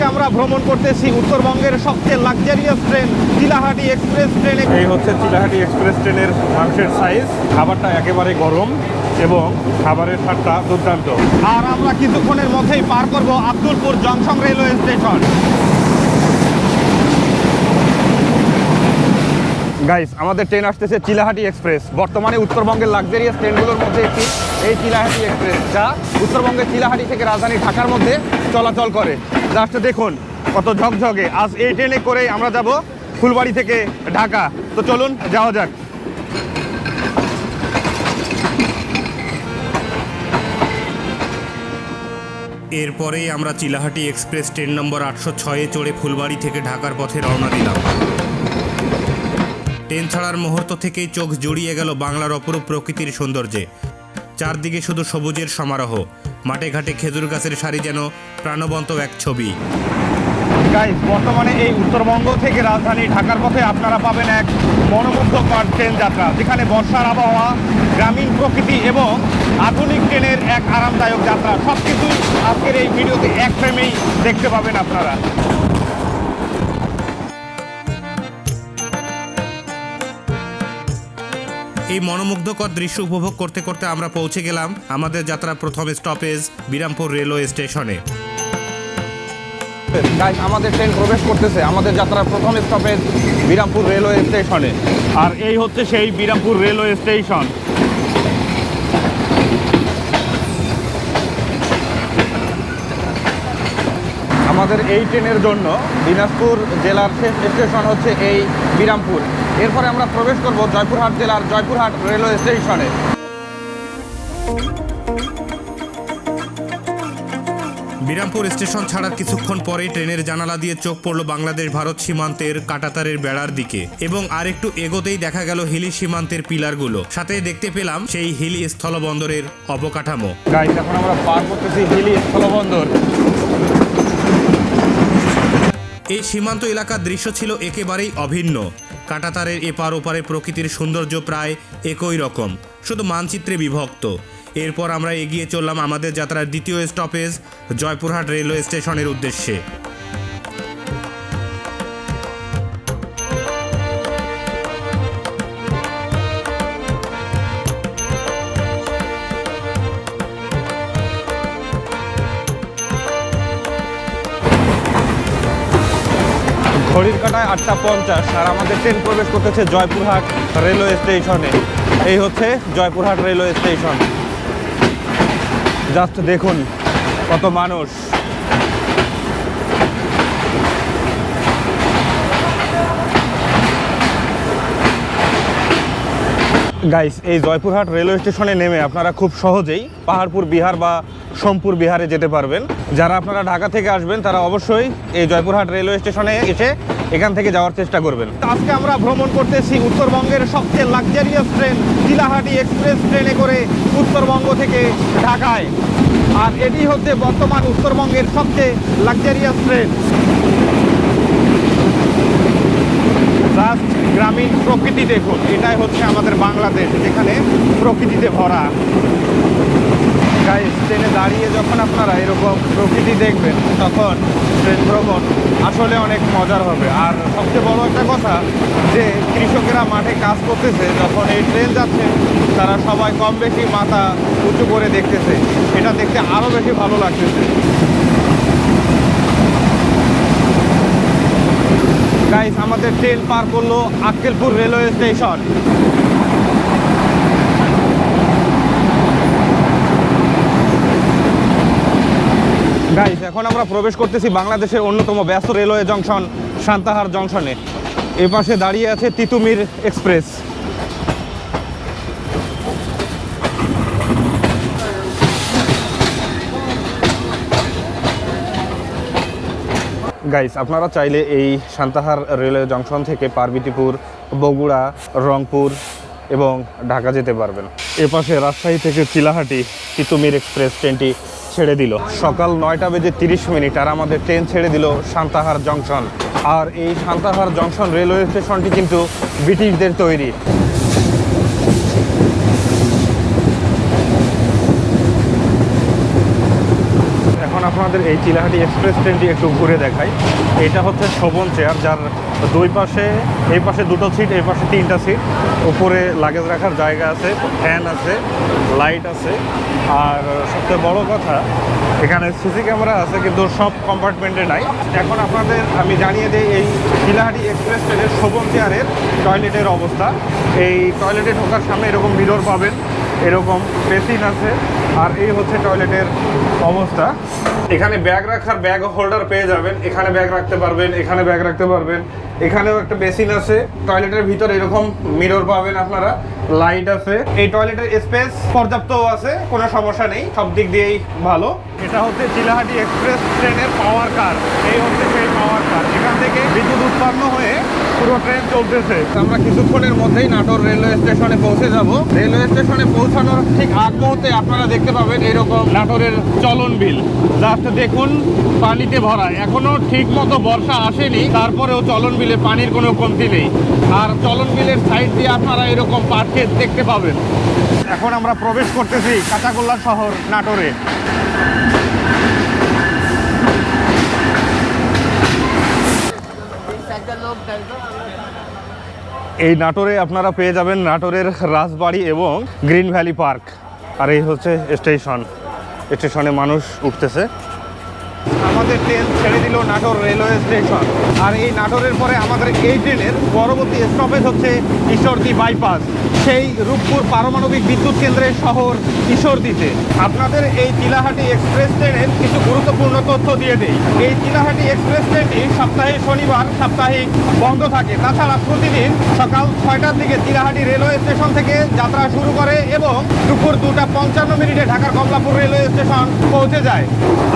আজকে আমরা ভ্রমণ করতেছি উত্তরবঙ্গের সবচেয়ে লাক্সারিয়াস ট্রেন চিলাহাটি এক্সপ্রেস ট্রেনে এই হচ্ছে চিলাহাটি এক্সপ্রেস ট্রেনের মাংসের সাইজ খাবারটা একেবারে গরম এবং খাবারের স্বাদটা দুর্দান্ত। আর আমরা কিছুক্ষণের মধ্যেই পার করব Abdulpur junction railway station guys আমাদের ট্রেন আসতেছে চিলাহাটি এক্সপ্রেস বর্তমানে উত্তরবঙ্গের লাক্সারিয়াস ট্রেনগুলোর মধ্যে একটি, এই চিলাহাটি এক্সপ্রেস যা উত্তরবঙ্গের চিলাহাটি থেকে রাজধানী ঢাকার মধ্যে চলাচল করে। জাস্ট দেখুন, কত ঝকঝকে। আজ এই ট্রেনে করেই আমরা যাব ফুলবাড়ি থেকে ঢাকা। তো চলুন, যাওয়া যাক। এরপরেই আমরা চিলাহাটি এক্সপ্রেস ট্রেন নম্বর আটশো ছয়ে চড়ে ফুলবাড়ি থেকে ঢাকার পথে রওনা দিলাম। ট্রেন ছাড়ার মুহূর্ত থেকেই চোখ জড়িয়ে গেল বাংলার অপরূপ প্রকৃতির সৌন্দর্যে। চারদিকে শুধু সবুজের সমারোহ। মাঠে ঘাটে খেজুর গাছের সারি যেন প্রাণবন্ত এক ছবি। বর্তমানে এই উত্তরবঙ্গ থেকে রাজধানী ঢাকার পথে আপনারা পাবেন এক মনোমুগ্ধকর ট্রেন যাত্রা, যেখানে বর্ষার আবহাওয়া, গ্রামীণ প্রকৃতি এবং আধুনিক ট্রেনের এক আরামদায়ক যাত্রা। সব কিছু আজকের এই ভিডিওতে এক ফ্রেমেই দেখতে পাবেন আপনারা। এই মনোমুগ্ধকর দৃশ্য উপভোগ করতে করতে আমরা পৌঁছে গেলাম আমাদের যাত্রার প্রথম স্টপেজ বিরামপুর রেলওয়ে স্টেশনে। গাইস আমাদের ট্রেন প্রবেশ করতেছে। আমাদের যাত্রার প্রথম স্টপেজ বিরামপুর রেলওয়ে স্টেশনে। আর এই হচ্ছে সেই বিরামপুর রেলওয়ে স্টেশন। আমাদের এই ট্রেনের জন্য দিনাজপুর জেলার শেষ স্টেশন হচ্ছে এই বিরামপুর। এরপরে আমরা প্রবেশ করব জয়পুরহাট জেলার জয়পুরহাট রেলওয়ে স্টেশনে। বিরামপুর স্টেশন ছাড়ার কিছুক্ষণ পরেই ট্রেনের জানালা দিয়ে চোখ পড়ল বাংলাদেশ ভারত সীমান্তের কাটাতারের বেড়ার দিকে এবং আর একটু এগোতেই দেখা গেল হিলি সীমান্তের পিলারগুলো। সাথে দেখতে পেলাম সেই হিলি স্থলবন্দরের অবকাঠামো। গাইস এখন আমরা পার করতেছি হিলি স্থলবন্দর। এই সীমান্ত এলাকার দৃশ্য ছিল একেবারেই অভিন্ন। কাটাতারের এপার ওপারে প্রকৃতির সৌন্দর্য প্রায় একই রকম, শুধু মানচিত্রে বিভক্ত। এরপর আমরা এগিয়ে চললাম আমাদের যাত্রার দ্বিতীয় স্টপেজ জয়পুরহাট রেলওয়ে স্টেশনের উদ্দেশ্যে। ঘড়ির কাটায় আটটা পঞ্চাশ, আর আমাদের ট্রেন প্রবেশ করতেছে জয়পুরহাট রেলওয়ে স্টেশনে এই হচ্ছে জয়পুরহাট রেলওয়ে স্টেশন জাস্ট দেখুন কত মানুষ। গাইস এই জয়পুরহাট রেলওয়ে স্টেশনে নেমে আপনারা খুব সহজেই পাহাড়পুর, বিহার বা সোমপুর বিহারে যেতে পারবেন। যারা আপনারা ঢাকা থেকে আসবেন, তারা অবশ্যই এই জয়পুরহাট রেলওয়ে স্টেশনে এসে এখান থেকে যাওয়ার চেষ্টা করবেন। আজকে আমরা ভ্রমণ করতেছি উত্তরবঙ্গের সবচেয়ে লাক্সারিয়াস ট্রেন চিলাহাটি এক্সপ্রেস ট্রেনে করে উত্তরবঙ্গ থেকে ঢাকায়। আর এটি হচ্ছে বর্তমান উত্তরবঙ্গের সবচেয়ে লাক্সারিয়াস ট্রেন গ্রামীণ প্রকৃতি দেখুন, এটাই হচ্ছে আমাদের বাংলাদেশ, যেখানে প্রকৃতিতে ভরা। গাইস ট্রেনে দাঁড়িয়ে যখন আপনারা এরকম প্রকৃতি দেখবেন, তখন ট্রেন ভ্রমণ আসলে অনেক মজার হবে। আর সবচেয়ে বড় একটা কথা যে, কৃষকেরা মাঠে কাজ করতেছে, যখন এই ট্রেন যাচ্ছে, তারা সবাই কম বেশি মাথা উঁচু করে দেখতেছে। এটা দেখতে আরও বেশি ভালো লাগতেছে। গাইস আমাদের ট্রেন পার করল আক্কেলপুর রেলওয়ে স্টেশন। গাইস এখন আমরা প্রবেশ করতেছি বাংলাদেশের অন্যতম ব্যস্ত রেলওয়ে জংশন, সান্তাহার জংশনে। এ পাশে দাঁড়িয়ে আছে তিতুমির এক্সপ্রেস। গাইস আপনারা চাইলে এই সান্তাহার রেলওয়ে জংশন থেকে পার্বতীপুর, বগুড়া, রংপুর এবং ঢাকা যেতে পারবেন। এপাশে রাজশাহী থেকে চিলাহাটি তিতুমির এক্সপ্রেস ট্রেনটি ছেড়ে দিল। সকাল নয়টা বেজে তিরিশ মিনিট আর আমাদের ট্রেন ছেড়ে দিল সান্তাহার জংশন। আর এই সান্তাহার জংশন রেলওয়ে স্টেশনটি কিন্তু ব্রিটিশদের তৈরি এখন আপনারা আপনাদের এই চিলাহাটি এক্সপ্রেস ট্রেনটি একটু ঘুরে দেখাই। এটা হচ্ছে শোভন চেয়ার, যার দুই পাশে, এই পাশে দুটো সিট, এই পাশে তিনটা সিট। উপরে লাগেজ রাখার জায়গা আছে ফ্যান আছে লাইট আছে। আর সবচেয়ে বড় কথা, এখানে সিসি ক্যামেরা আছে, কিন্তু সব কম্পার্টমেন্টে নাই। এখন আপনাদের আমি জানিয়ে দিই, এই শিলাহাটি এক্সপ্রেস ট্রেনের শোভন চেয়ারের টয়লেটের অবস্থা। এই টয়লেটে ঢোকার সামনে এরকম মিরর পাবেন, এরকম বেসিন আছে, আর এই হচ্ছে টয়লেটের অবস্থা। এখানে ব্যাগ রাখার ব্যাগ হোল্ডার পেয়ে যাবেন। এখানে ব্যাগ রাখতে পারবেন, এখানে ব্যাগ রাখতে পারবেন। এখানেও একটা বেসিন আছে। টয়লেটের ভিতর এরকম মিরর পাবেন আপনারা। লাইট আছে। এই টয়লেটের স্পেস পর্যাপ্তও আছে, কোনো সমস্যা নেই। সব দিক দিয়েই ভালো। এটা হচ্ছে চিলাহাটি এক্সপ্রেস ট্রেনের পাওয়ার কার এই হচ্ছে সেই পাওয়ার কার এখান থেকে বিদ্যুৎ উৎপন্ন হয়ে পুরো ট্রেন চলতেছে। আমরা কিছুক্ষণের মধ্যেই নাটোর রেলওয়ে স্টেশনে পৌঁছে যাব। রেলওয়ে স্টেশনে পৌঁছানোর ঠিক আগ মুহূর্তে আপনারা দেখতে পাবেন এরকম নাটোরের চলন বিল। জাস্ট দেখুন, পানিতে ভরা। এখনও ঠিক মতো বর্ষা আসেনি, তারপরেও চলন বিলে পানির কোনো কমতি নেই। আর চলন বিলের সাইড দিয়ে আপনারা এরকম ক্ষেত দেখতে পাবেন। এখন আমরা প্রবেশ করতেছি কাঁচাগোল্লা শহর নাটোরে। এই নাটোরে আপনারা পেয়ে যাবেন নাটোরের রাজবাড়ি এবং গ্রিন ভ্যালি পার্ক। আর এই হচ্ছে স্টেশন। স্টেশনে মানুষ উঠতেছে। আমাদের ট্রেন ছেড়ে দিল নাটোর রেলওয়ে স্টেশন। আর এই নাটোরের পরে আমাদের এই ট্রেনের পরবর্তী স্টপেজ হচ্ছে ঈশ্বরদী বাইপাস সেই রূপপুর পারমাণবিক বিদ্যুৎ কেন্দ্রের শহর ঈশ্বরদীতে আপনাদের এই চিলাহাটি এক্সপ্রেস ট্রেনের কিছু গুরুত্বপূর্ণ তথ্য দিয়ে দেই। এই চিলাহাটি এক্সপ্রেস ট্রেনটি সপ্তাহে শনিবার, সাপ্তাহিক বন্ধ থাকে। তাছাড়া প্রতিদিন সকাল ছয়টার দিকে চিলাহাটি রেলওয়ে স্টেশন থেকে যাত্রা শুরু করে এবং দুপুর দুটা পঞ্চান্ন মিনিটে ঢাকার কমলাপুর রেলওয়ে স্টেশন পৌঁছে যায়।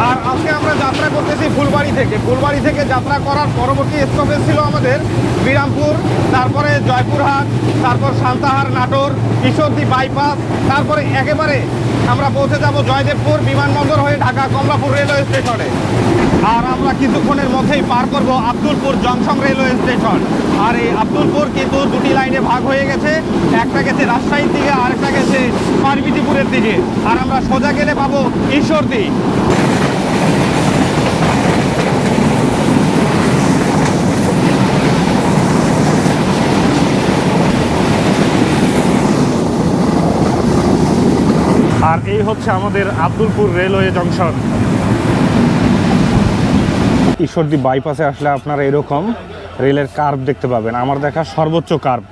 আর আজকে আমরা যাত্রা করতেছি ফুলবাড়ি থেকে ফুলবাড়ি থেকে যাত্রা করার পরবর্তী স্টপেজ ছিল আমাদের বিরামপুর, তারপরে জয়পুরহাট, তারপর সান্তাহার, নাটোর ঈশ্বরদী বাইপাস তারপরে একেবারে আমরা পৌঁছে যাব জয়দেবপুর বিমানবন্দর হয়ে ঢাকা কমলাপুর রেলওয়ে স্টেশনে আর আমরা কিছুক্ষণের মধ্যেই পার করব আব্দুলপুর জংশন রেলওয়ে স্টেশন আর এই আব্দুলপুর কিন্তু দুটি লাইনে ভাগ হয়ে গেছে। একটা গেছে রাজশাহীর দিকে আর একটা গেছে পার্বতীপুরের দিকে। আর আমরা সোজা গেলে পাবো ঈশ্বরদী এই হচ্ছে আমাদের আব্দুলপুর রেলওয়ে জংশন। ঈশ্বরদী বাইপাসে আসলে আপনারা এরকম রেলের কার্ভ দেখতে পাবেন। আমার দেখা সর্বোচ্চ কার্ভ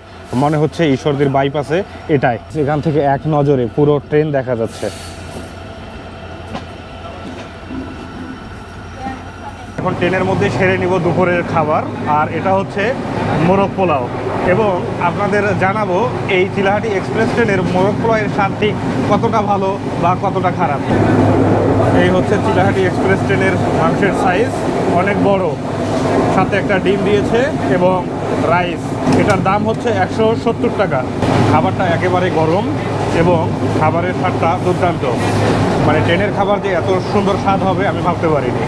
মনে হচ্ছে ঈশ্বরদীর বাইপাসে এটাই। এখান থেকে এক নজরে পুরো ট্রেন দেখা যাচ্ছে। এখন ট্রেনের মধ্যে সেরে নিব দুপুরের খাবার। আর এটা হচ্ছে মোরগ পোলাও। এবং আপনাদের জানাব এই চিলাহাটি এক্সপ্রেস ট্রেনের মোরগ পোলাওয়ের স্বাদ ঠিক কতটা ভালো বা কতটা খারাপ। এই হচ্ছে চিলাহাটি এক্সপ্রেস ট্রেনের মাংসের সাইজ অনেক বড়। সাথে একটা ডিম দিয়েছে এবং রাইস এটার দাম হচ্ছে একশো সত্তর টাকা। খাবারটা একেবারে গরম এবং খাবারের স্বাদটা দুর্দান্ত। মানে ট্রেনের খাবার যে এত সুন্দর স্বাদ হবে আমি ভাবতে পারিনি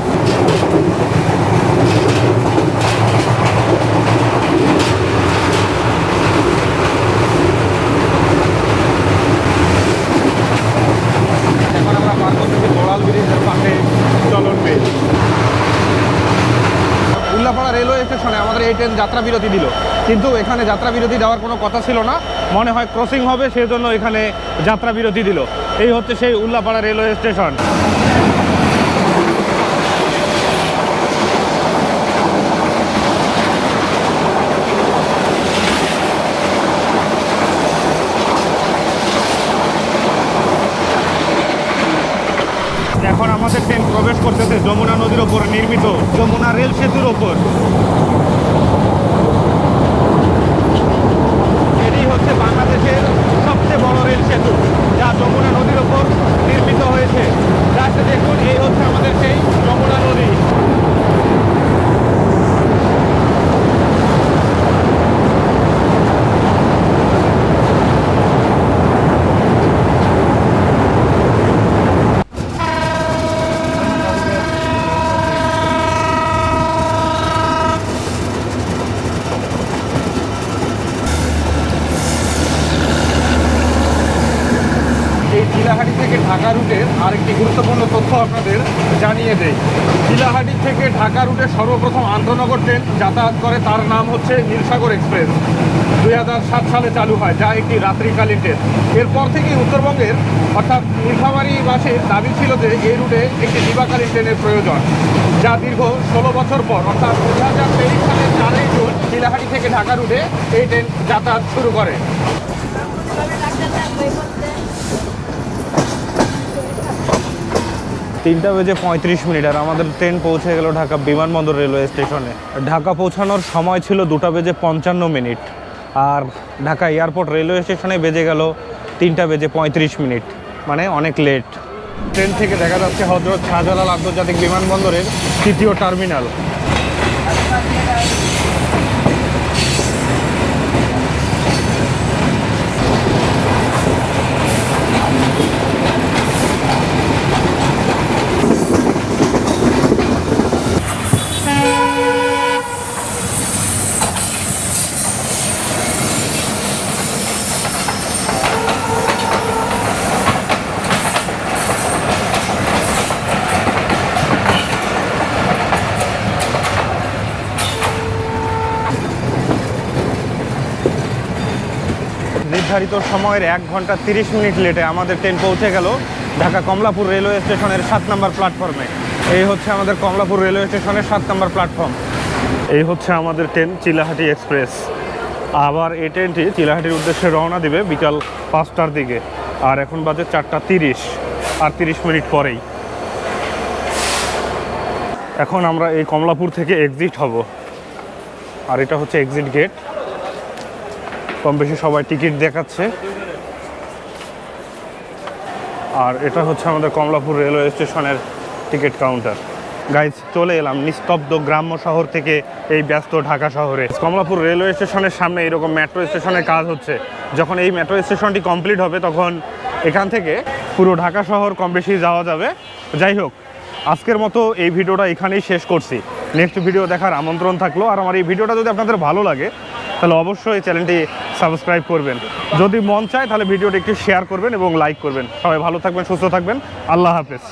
এখন আমরা পার করতেছি বোড়াল ব্রিজের পাশে চলন ব্রিজ উল্লাপাড়া রেলওয়ে স্টেশনে আমাদের এই ট্রেন যাত্রা বিরতি দিল। কিন্তু এখানে যাত্রা বিরতি দেওয়ার কোনো কথা ছিল না। মনে হয় ক্রসিং হবে, সেজন্য এখানে যাত্রা বিরতি দিল। এই হচ্ছে সেই উল্লাপাড়া রেলওয়ে স্টেশন। এখন আমাদের ট্রেন প্রবেশ করতেছে যমুনা নদীর ওপর নির্মিত যমুনা রেল সেতুর ওপর এটি হচ্ছে বাংলাদেশের সবচেয়ে বড় রেল সেতু যা যমুনা নদীর ওপর নির্মিত হয়েছে জাস্ট দেখুন এই হচ্ছে আমাদের সেই যমুনা নদী এই চিলাহাটি থেকে ঢাকা রুটের আরেকটি গুরুত্বপূর্ণ তথ্য আপনাদের জানিয়ে দেয় চিলাহাটি থেকে ঢাকা রুটে সর্বপ্রথম আন্তনগর ট্রেন যাতায়াত করে, তার নাম হচ্ছে নীলসাগর এক্সপ্রেস। দুই হাজার সাত সালে চালু হয়, যা একটি রাত্রিকালীন ট্রেন। এরপর থেকেই উত্তরবঙ্গের, অর্থাৎ নীলফামারীবাসীর দাবি ছিল যে এই রুটে একটি দিবাকালীন ট্রেনের প্রয়োজন, যা দীর্ঘ ষোলো বছর পর, অর্থাৎ দু হাজার তেইশ সালের চারই জুন চিলাহাটি থেকে ঢাকা রুটে এই ট্রেন যাতায়াত শুরু করে। তিনটা বেজে পঁয়ত্রিশ মিনিট আর আমাদের ট্রেন পৌঁছে গেল ঢাকা বিমানবন্দর রেলওয়ে স্টেশনে ঢাকা পৌঁছানোর সময় ছিল দুটা বেজে পঞ্চান্ন মিনিট আর ঢাকা এয়ারপোর্ট রেলওয়ে স্টেশনে বেজে গেল তিনটা বেজে পঁয়ত্রিশ মিনিট মানে অনেক লেট ট্রেন থেকে দেখা যাচ্ছে হজরত শাহজালাল আন্তর্জাতিক বিমানবন্দরের তৃতীয় টার্মিনাল নির্ধারিত সময়ের এক ঘণ্টা তিরিশ মিনিট লেটে আমাদের ট্রেন পৌঁছে গেল ঢাকা কমলাপুর রেলওয়ে স্টেশনের সাত নম্বর প্ল্যাটফর্মে। এই হচ্ছে আমাদের কমলাপুর রেলওয়ে স্টেশনের সাত নম্বর প্ল্যাটফর্ম। এই হচ্ছে আমাদের ট্রেন চিলাহাটি এক্সপ্রেস। আবার এই ট্রেনটি চিলাহাটির উদ্দেশ্যে রওনা দিবে বিকাল পাঁচটার দিকে। আর এখন বাজে চারটা তিরিশ, আর তিরিশ মিনিট পরেই। এখন আমরা এই কমলাপুর থেকে এক্সিট হব। আর এটা হচ্ছে এক্সিট গেট কম বেশি সবাই টিকিট দেখাচ্ছে। আর এটা হচ্ছে আমাদের কমলাপুর রেলওয়ে স্টেশনের টিকিট কাউন্টার। গাইজ চলে এলাম নিস্তব্ধ গ্রাম্য শহর থেকে এই ব্যস্ত ঢাকা শহরে। কমলাপুর রেলওয়ে স্টেশনের সামনে এরকম মেট্রো স্টেশনের কাজ হচ্ছে। যখন এই মেট্রো স্টেশনটি কমপ্লিট হবে, তখন এখান থেকে পুরো ঢাকা শহর কম বেশি যাওয়া যাবে। যাই হোক, আজকের মতো এই ভিডিওটা এখানেই শেষ করছি। নেক্সট ভিডিও দেখার আমন্ত্রণ থাকল। আর আমার এই ভিডিওটা যদি আপনাদের ভালো লাগে তাহলে অবশ্যই চ্যানেলটি সাবস্ক্রাইব করবেন। যদি মন চায় তাহলে ভিডিওটি একটু শেয়ার করবেন এবং লাইক করবেন। সবাই ভালো থাকবেন, সুস্থ থাকবেন। আল্লাহ হাফেজ।